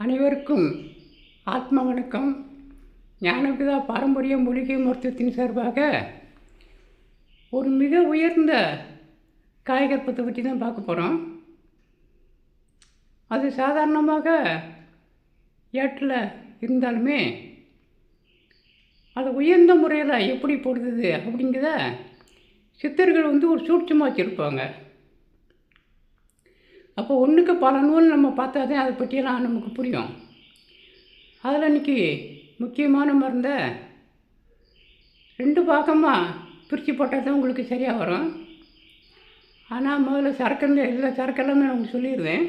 அனைவருக்கும் ஆத்ம வணக்கம். ஞானபிதா பாரம்பரிய மூலிகை மருத்துவத்தின் சார்பாக ஒரு மிக உயர்ந்த காயகற்பத்தை பற்றி தான் பார்க்க போகிறோம் அது சாதாரணமாக ஏட்டில் இருந்தாலுமே அது உயர்ந்த முறையில் எப்படி போடுறது அப்படிங்கிறத சித்தர்கள் வந்து ஒரு சூட்சமாக வச்சுருப்பாங்க. அப்போ ஒன்றுக்கு பல நூல் நம்ம பார்த்தா தான் அதை பற்றியெல்லாம் நமக்கு புரியும். அதில் இன்றைக்கி முக்கியமான மருந்தை ரெண்டு பாகமாக பிரித்து போட்டால் தான் உங்களுக்கு சரியாக வரும். ஆனால் முதல்ல சரக்கு இல்லை சரக்கெல்லாம் நான் உங்களுக்கு சொல்லிடுவேன்.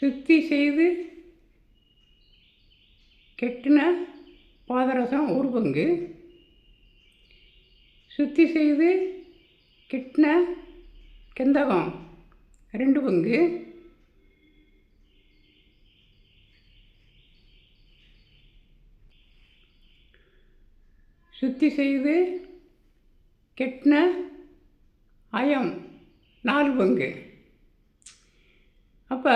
சுத்தி செய்து கெட்டின பாதரசம் ஒரு பங்கு. சுத்தி செய்து கிட்ன கெந்தகம். ரெண்டு பங்கு. சுத்தி செய்து கெட்ன அயம். நாலு பங்கு. அப்போ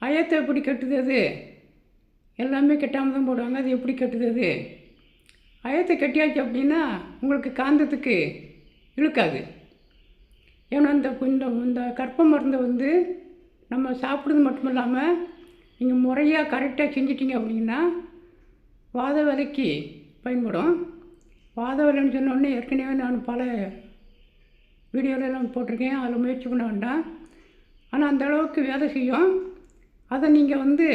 அயத்தை எப்படி கட்டுது அது? எல்லாமே கெட்டாமல் தான் போடுவாங்க. அது எப்படி கட்டுது அது? அயத்தை கட்டியாச்சு அப்படின்னா உங்களுக்கு காந்தத்துக்கு இழுக்காது. ஏன்னா இந்த இந்த இந்த கற்ப மருந்தை வந்து நம்ம சாப்பிட்றது மட்டும் இல்லாமல் நீங்கள் முறையாக கரெக்டாக செஞ்சிட்டிங்க அப்படின்னா வாத வேலைக்கு பயன்படும். வாத வேலைன்னு சொன்னோடனே ஏற்கனவே நான் பல வீடியோலெல்லாம் போட்டிருக்கேன். அதில் முயற்சி பண்ண வேண்டாம். ஆனால் அந்த அளவுக்கு வேலை செய்யும். அதை நீங்கள் வந்து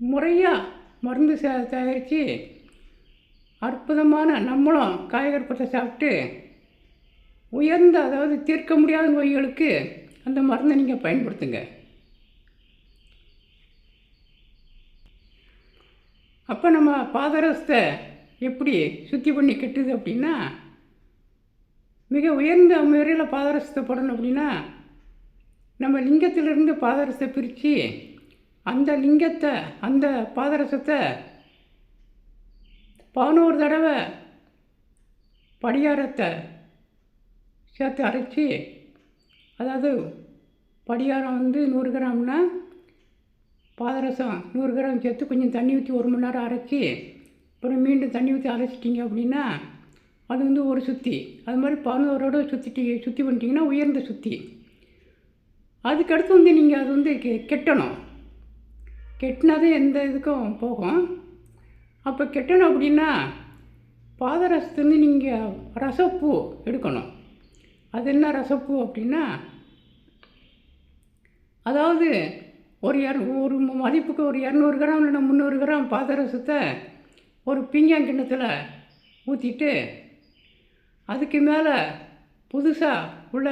முறையாக மருந்து சே தயாரித்து அற்புதமான நம்மளும் காய்கறி காயகற்பத்தை சாப்பிட்டு உயர்ந்த அதாவது தீர்க்க முடியாத நோய்களுக்கு அந்த மருந்தை நீங்கள் பயன்படுத்துங்க. அப்போ நம்ம பாதரசத்தை எப்படி சுத்தி பண்ணி கெட்டுது அப்படின்னா மிக உயர்ந்த முறையில் பாதரசத்தை போடணும் அப்படின்னா நம்ம லிங்கத்திலிருந்து பாதரசத்தை பிரித்து அந்த லிங்கத்தை அந்த பாதரசத்தை பதினோரு தடவை படியாரத்தை சேர்த்து அரைச்சி அதாவது படியாரம் வந்து நூறு கிராம்னா பாதரசம் நூறு கிராம் சேர்த்து கொஞ்சம் தண்ணி ஊற்றி ஒரு மணி நேரம் அரைச்சி அப்புறம் மீண்டும் தண்ணி ஊற்றி அரைச்சிட்டிங்க அப்படின்னா அது வந்து ஒரு சுற்றி அது மாதிரி பதினோரோட சுற்றிட்டு சுற்றி பண்ணிட்டீங்கன்னா உயர்ந்த சுற்றி அதுக்கடுத்து வந்து நீங்கள் அது வந்து கெ கெட்டணும். கெட்டினாதே எந்த இதுக்கும் போகும். அப்போ கெட்டணும் அப்படின்னா பாதரசத்துலேருந்து நீங்கள் ரசப்பூ எடுக்கணும். அது என்ன ரசப்பூ அப்படின்னா அதாவது ஒரு இர ஒரு மதிப்புக்கு ஒரு இரநூறு கிராம் இல்லைன்னா முந்நூறு கிராம் பாதரசத்தை ஒரு பீங்காங்கிண்ணத்தில் ஊற்றிட்டு அதுக்கு மேலே புதுசாக உள்ள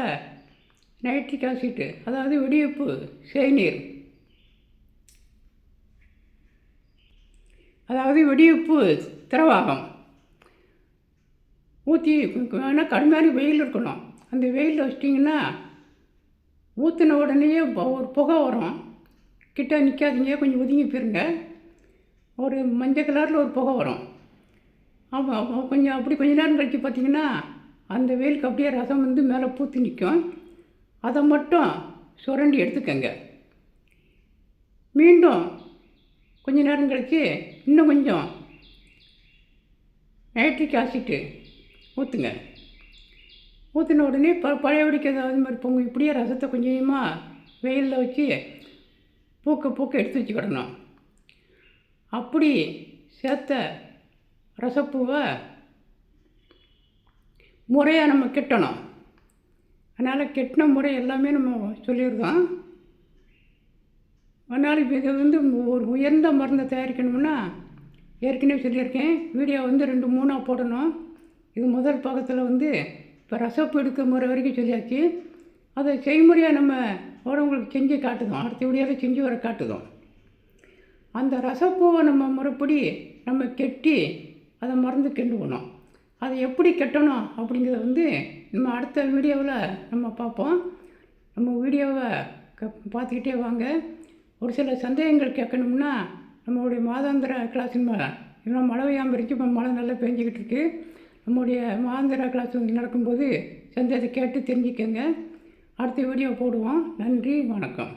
நைட்ரிக் ஆசிட்டு அதாவது வெடியுப்பு செய்நீர் அதாவது வெடியுப்பு திரவாகம். ஊற்றி வேணால் கடுமையான வெயில் இருக்கணும். அந்த வெயிலில் வச்சிட்டிங்கன்னா ஊற்றின உடனேயே ஒரு புகை வரும். கிட்ட நிற்காதீங்க கொஞ்சம் ஒதுங்கி போயிருங்க. ஒரு மஞ்சள் கலரில் ஒரு புகை வரும். ஆமாம் கொஞ்சம் அப்படி கொஞ்ச நேரம் கழித்து பார்த்தீங்கன்னா அந்த வெயிலுக்கு அப்படியே ரசம் வந்து மேலே பூத்து நிற்கும் அதை மட்டும் சுரண்டி எடுத்துக்கங்க. மீண்டும் கொஞ்ச நேரம் கழித்து இன்னும் கொஞ்சம் நைட்ரிக் ஆசிட்டு ஊற்றுங்க ஊற்றின உடனே ப பழையபடிக்கு ஏதாவது மாதிரி பொங்க இப்படியே ரசத்தை கொஞ்சமாக வெயிலில் வச்சு பூக்க பூக்க எடுத்து வச்சுக்கிடணும். அப்படி சேர்த்த ரசப்பூவை முறையாக நம்ம கெட்டணும். அதனால் கெட்டின முறை எல்லாமே நம்ம சொல்லியிருக்கோம் ஆனால் இப்போ இதை வந்து ஒரு உயர்ந்த மருந்தை தயாரிக்கணும்னா ஏற்கனவே சொல்லியிருக்கேன். வீடியோ வந்து ரெண்டு மூணாக போடணும். இது முதல் பக்கத்தில் வந்து இப்போ ரசப்பு எடுக்க முறை வரைக்கும் சொல்லியாச்சு. அதை செய்முறையாக நம்ம உடம்புகளுக்கு செஞ்சு காட்டுதோம். அடுத்த வீடியோவில் செஞ்சு வர காட்டுதோம். அந்த ரசப்பூவை நம்ம முறைப்படி நம்ம கெட்டி அதை மருந்து கிண்டுக்கணும் அதை எப்படி கெட்டணும் அப்படிங்கிறத வந்து நம்ம அடுத்த வீடியோவில் நம்ம பார்ப்போம். நம்ம வீடியோவை க பார்த்துக்கிட்டே வாங்க. ஒரு சில சந்தேகங்கள் கேட்கணும்னா நம்மளுடைய மாதாந்திர கிளாஸின் இன்னும் மழை பெய்யாமல் இருக்கு இப்போ மழை நல்லா பெஞ்சிக்கிட்டு இருக்கு. நம்முடைய மாதாந்திர கிளாஸ் நடக்கும்போது சந்தேகத்தை கேட்டு தெரிஞ்சுக்கோங்க. அடுத்த வீடியோ போடுவோம். நன்றி வணக்கம்.